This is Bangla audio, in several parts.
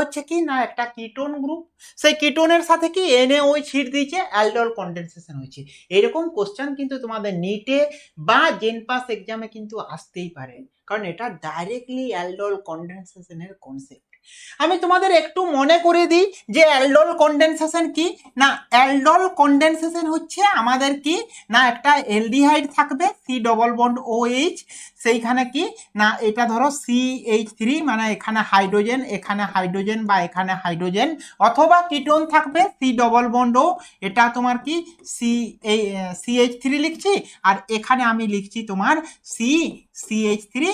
হচ্ছে কি না একটা কিটোন গ্রুপ সেই কিটোনের সাথে কি এনে ওই ছিট দিয়েছে অ্যালডল কন্ডেনসেশন হয়েছে। এরকম কোশ্চেন কিন্তু তোমাদের নিটে বা জেন পাস এক্সামে কিন্তু আসতেই পারে। কারণ এটা ডাইরেক্টলি অ্যালডল কন্ডেনসেশনের কনসেপ্ট আমি তোমাদের একটু মনে করে দিই যে অ্যালডল কন্ডেনসেশন কি? না, অ্যালডল কন্ডেনসেশন হচ্ছে আমাদের কি? না, একটা এলডিহাইড থাকবে C double bond O H সেইখানে কি? না, এটা ধরো সি এইচ থ্রি মানে এখানে হাইড্রোজেন এখানে হাইড্রোজেন বা এখানে হাইড্রোজেন অথবা কিটোন থাকবে সি ডবল বন্ড ও এটা তোমার কি? সি এই সি এইচ থ্রি লিখছি, আর এখানে আমি লিখছি তোমার C C H three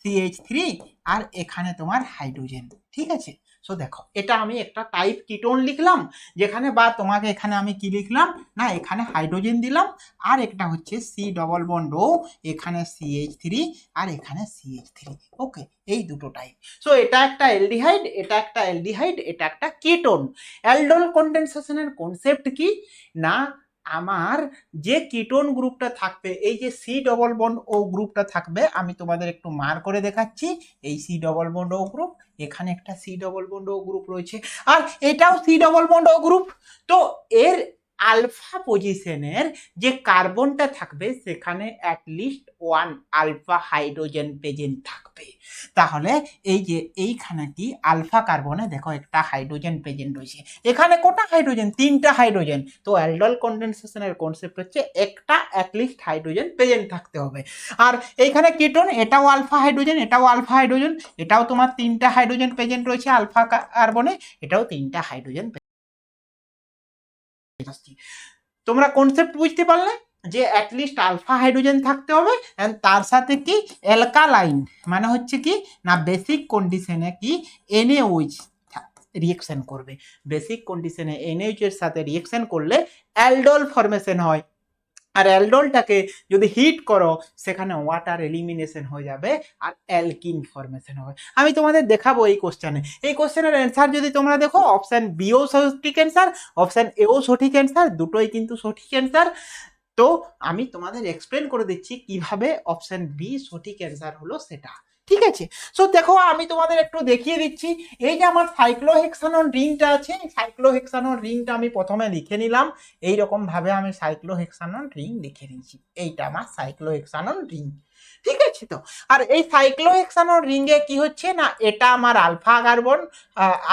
C H three আর এখানে তোমার হাইড্রোজেন ঠিক আছে? সো দেখো, এটা আমি একটা টাইপ কিটোন লিখলাম, যেখানে বা তোমাকে এখানে আমি কি লিখলাম? না, এখানে হাইড্রোজেন দিলাম, আর একটা হচ্ছে সি ডবল বন্ড ও এখানে সিএইচ থ্রি আর এখানে সিএইচ থ্রি ওকে এই দুটো টাইপ সো এটা একটা এলডিহাইড এটা একটা এলডিহাইড এটা একটা কিটোন অ্যালডোল কন্ডেনসেশনের কনসেপ্ট কি? না আমার যে কিটোন গ্রুপটা থাকবে, এই যে সি ডবল বন্ড ও গ্রুপটা থাকবে, আমি তোমাদের একটু মার করে দেখাচ্ছি। এই C double bond O group এখানে একটা C double bond O group রয়েছে। আর এটাও C double bond O group তো এর আলফা পজিশনের যে কার্বনটা থাকবে, সেখানে at least one alpha hydrogen present থাকবে। তাহলে এই যে এইখানে কি আলফা কার্বনে দেখো একটা হাইড্রোজেন প্রেজেন্ট রয়েছে। এখানে কটা হাইড্রোজেন তিনটা হাইড্রোজেন তো অ্যালডল কন্ডেনসেশনের কনসেপ্ট হচ্ছে একটা অ্যাটলিস্ট হাইড্রোজেন প্রেজেন্ট থাকতে হবে। আর এইখানে কিটোন, এটাও আলফা হাইড্রোজেন এটাও আলফা হাইড্রোজেন এটাও তোমার তিনটা হাইড্রোজেন প্রেজেন্ট রয়েছে আলফা কার্বনে, এটাও তিনটা হাইড্রোজেন তোমরা কনসেপ্ট বুঝতে পারলে যে অ্যাটলিস্ট আলফা হাইড্রোজেন থাকতে হবে অ্যান্ড তার সাথে কি অ্যালকালাইন মানে হচ্ছে কি না বেসিক কন্ডিশনে কি এনএইচ রিয়েকশন করবে। বেসিক কন্ডিশনে এনএইচ এর সাথে রিয়েকশন করলে অ্যালডল ফরমেশন হয়। আর অ্যালডলটাকে যদি হিট করো, সেখানে ওয়াটার এলিমিনেশন হয়ে যাবে আর অ্যালকিন ফরমেশন হবে। আমি তোমাদের দেখাবো এই কোশ্চেনে এই কোশ্চেনের অ্যান্সার যদি তোমরা দেখো অপশান বিও সঠিক অ্যান্সার অপশান এও সঠিক অ্যান্সার দুটোই কিন্তু সঠিক অ্যান্সার তো আমি তোমাদের এক্সপ্লেন করে দিচ্ছি কীভাবে অপশান বি সঠিক অ্যান্সার হলো সেটা। ঠিক আছে? সো দেখো, আমি তোমাদের একটু দেখিয়ে দিচ্ছি। এই যে আমার সাইক্লোহেক্সানন রিংটা আছে সাইক্লোহেক্সানন রিংটা আমি প্রথমে লিখে নিলাম। এই রকম ভাবে আমি সাইক্লোহেক্সানন রিং লিখে নিয়েছি। এইটা আমার সাইক্লোহেক্সানন রিং ঠিক আছে তো? আর এই সাইক্লোহেক্সানন রিংয়ে কি হচ্ছে না, এটা আমার আলফা কার্বন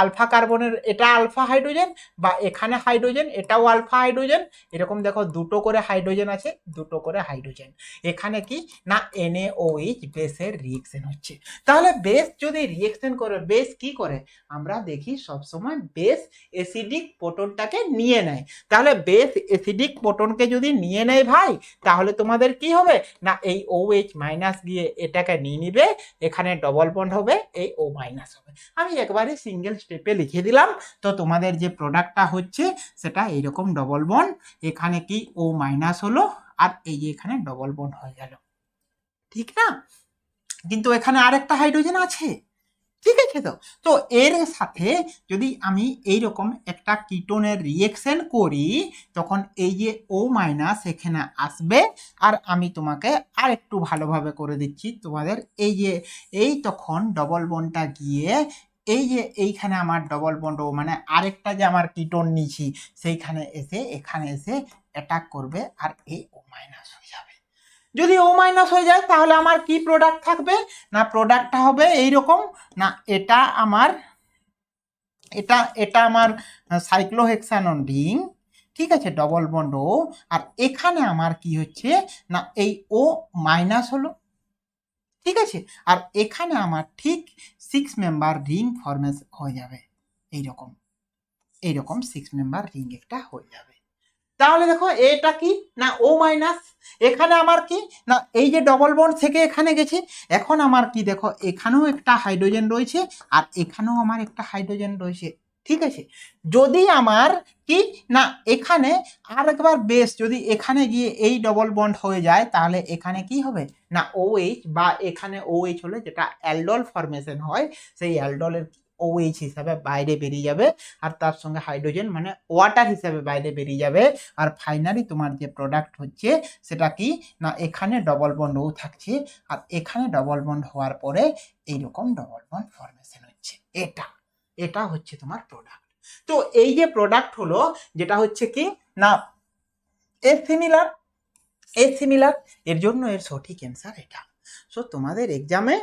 আলফা কার্বনের এটা আলফা হাইড্রোজেন বা এখানে হাইড্রোজেন এটাও আলফা হাইড্রোজেন এরকম দেখো, দুটো করে হাইড্রোজেন আছে, দুটো করে হাইড্রোজেন এখানে কি না এনএওএইচ বেসের রিয়েকশন হচ্ছে। তাহলে বেস যদি রিয়েকশন করে, বেস কি করে? আমরা দেখি সবসময় বেস অ্যাসিডিক প্রোটনটাকে নিয়ে নেয়। তাহলে বেস অ্যাসিডিক প্রোটনকে যদি নিয়ে নেয় ভাই, তাহলে তোমাদের কি হবে? না, এই ও এইচ মাইনাস গিয়ে এটাকে নিয়ে নিবে, এখানে ডবল বন্ড হবে, এই ও মাইনাস হবে। আমি একবারে সিঙ্গেল স্টেপে লিখে দিলাম, তো তোমাদের যে প্রোডাক্টটা হচ্ছে, সেটা এইরকম ডবল বন্ড এখানে কি ও মাইনাস হলো, আর এই যে এখানে ডবল বন্ড হয়ে গেল। ঠিক না? কিন্তু এখানে আরেকটা হাইড্রোজেন আছে। ঠিক আছে তো? তো এর সাথে যদি আমি এই রকম একটা কিটোনের রিয়েকশন করি, তখন এই যে ও মাইনাস এখানে আসবে। আর আমি তোমাকে আর একটু ভালোভাবে করে দিচ্ছি তোমাদের। এই যে, এই তখন ডবল বনটা গিয়ে এই যে এইখানে আমার ডবল বন্ড ও মানে আরেকটা যে আমার কিটোন নিছি সেইখানে এসে, এখানে এসে অ্যাটাক করবে। আর এই ও মাইনাস হয়ে যাবে। যদি ও মাইনাস হয়ে যায়, তাহলে আমার কি প্রোডাক্ট থাকবে? না প্রোডাক্টটা হবে এই রকম না, এটা আমার, এটা এটা আমার সাইক্লোহেক্সানন রিং ঠিক আছে ডবল বন্ড ও আর এখানে আমার কি হচ্ছে, না, এই ও মাইনাস হলো, ঠিক আছে, আর এখানে আমার ঠিক সিক্স মেম্বার রিং ফরমেস হয়ে যাবে, এইরকম এইরকম সিক্স মেম্বার রিং একটা হয়ে যাবে। তাহলে দেখো এটা কি? না, ও মাইনাস এখানে আমার কি? না, এই যে ডবল বন্ড থেকে এখানে গেছে, এখন আমার কি দেখো, এখানেও একটা হাইড্রোজেন রয়েছে আর এখানেও আমার একটা হাইড্রোজেন রয়েছে, ঠিক আছে? যদি আমার কি? না, এখানে আর একবার বেশ যদি এখানে গিয়ে এই ডবল বন্ড হয়ে যায়, তাহলে এখানে কি হবে? না ও এইচ বা এখানে ও এইচ হলে যেটা অ্যালডল ফরমেশন হয়, সেই অ্যালডলের ও এইচ হিসাবে বাইরে বেরিয়ে যাবে। আর তার সঙ্গে হাইড্রোজেন মানে ওয়াটার হিসাবে বাইরে বেরিয়ে যাবে। আর ফাইনালি তোমার যে প্রোডাক্ট হচ্ছে, সেটা কি? না, এখানে ডবল বন্ড ও থাকছে। আর এখানে ডবল বন্ড হওয়ার পরে এইরকম ডবল বন্ড ফরমেশন হচ্ছে। এটা এটা হচ্ছে তোমার প্রোডাক্ট তো এই যে প্রোডাক্ট হলো, যেটা হচ্ছে কি? না এ সিমিলার এ সিমিলার এর জন্য এর সঠিক অ্যান্সার এটা। সো তোমাদের এক্সামে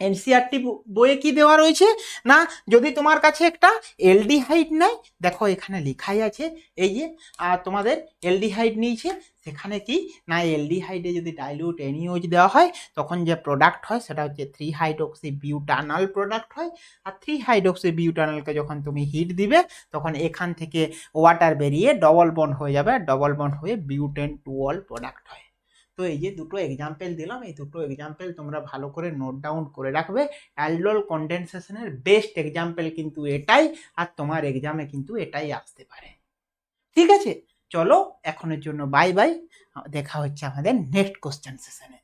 এনসিআরটি বইয়ে কি দেওয়া রয়েছে? না, যদি তোমার কাছে একটা এলডিহাইড নেয়, দেখো এখানে লেখাই আছে, এই যে, আর তোমাদের এলডিহাইড নিয়েছে, সেখানে কি? না এলডিহাইডে যদি ডাইলিউট এনিওজ দেওয়া হয়, তখন যে প্রোডাক্ট হয়, সেটা হচ্ছে থ্রি হাইড্রোক্সি বিউটানাল প্রোডাক্ট হয়, আর থ্রি হাইড্রোক্সি বিউটানালকে যখন তুমি হিট দিবে, তখন এখান থেকে ওয়াটার বেরিয়ে ডবল বন্ড হয়ে যাবে ডবল বন্ড হয়ে বিউটেন টুয়েল প্রোডাক্ট হয়। তো এই যে দুটো এক্সাম্পেল দিলাম, এই দুটো এক্সাম্পেল তোমরা ভালো করে নোট ডাউন করে রাখবে। অ্যালডোল কন্ডেনসেশনের বেস্ট এক্সাম্পল কিন্তু এটাই, আর তোমার এক্সামে কিন্তু এটাই আসতে পারে। ঠিক আছে? চলো, এখনের জন্য বাই বাই দেখা হচ্ছে আমাদের নেক্সট কোশ্চেন সেশনে